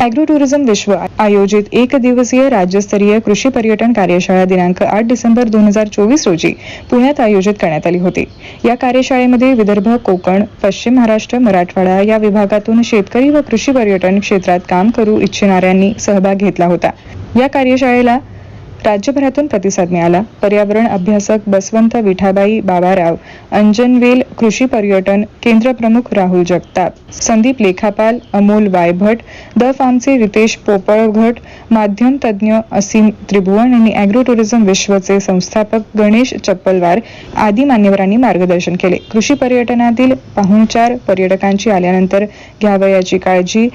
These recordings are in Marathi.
अॅग्रो टुरिझम विश्व आयोजित एक दिवसीय राज्यस्तरीय कृषी पर्यटन कार्यशाळा दिनांक आठ डिसेंबर दोन हजार चोवीस रोजी पुण्यात आयोजित करण्यात आली होती. या कार्यशाळेमध्ये विदर्भ कोकण पश्चिम महाराष्ट्र मराठवाडा या विभागातून शेतकरी व कृषी पर्यटन क्षेत्रात काम करू इच्छिणाऱ्यांनी सहभाग घेतला होता. या कार्यशाळेला राज्यभरातून प्रतिसाद मिळाला. पर्यावरण अभ्यासक बसवंत विठाबाई बाबाराव अंजनवेल कृषी पर्यटन केंद्र प्रमुख राहुल जगताप संदीप लेखापाल अमोल वायभट द फार्मचे रितेश पोपळघट माध्यम तज्ज्ञ असीम त्रिभुवन आणि अॅग्रो टुरिझम विश्वचे संस्थापक गणेश चप्पलवार आदी मान्यवरांनी मार्गदर्शन केले. कृषी पर्यटनातील पाहुणचार पर्यटकांची आल्यानंतर घ्यावयाची काळजी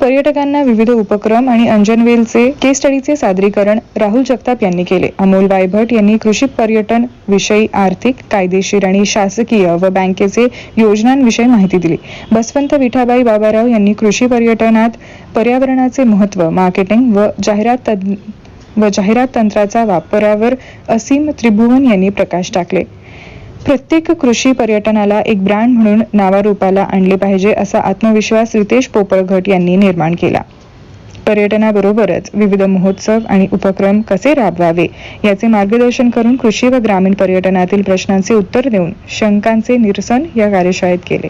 पर्यटकांना विविध उपक्रम आणि अंजनवेलचे केस स्टडीचे सादरीकरण राहुल जगताप यांनी केले. अमोल वायभट यांनी कृषी पर्यटन विषयी आर्थिक कायदेशीर आणि शासकीय व बँकेचे योजनांविषयी माहिती दिली. बसवंत विठाबाई बाबाराव यांनी कृषी पर्यटनात पर्यावरणाचे महत्त्व मार्केटिंग व जाहिरात तज्ञ व जाहिरात तंत्राचा वापरावर असीम त्रिभुवन यांनी प्रकाश टाकले. प्रत्येक कृषी पर्यटनाला एक ब्रँड म्हणून नावारूपाला आणले पाहिजे असा आत्मविश्वास रितेश पोपळघट यांनी निर्माण केला. पर्यटनाबरोबरच विविध महोत्सव आणि उपक्रम कसे राबवावे याचे मार्गदर्शन करून कृषी व ग्रामीण पर्यटनातील प्रश्नांचे उत्तर देऊन शंकांचे निरसन या कार्यशाळेत केले.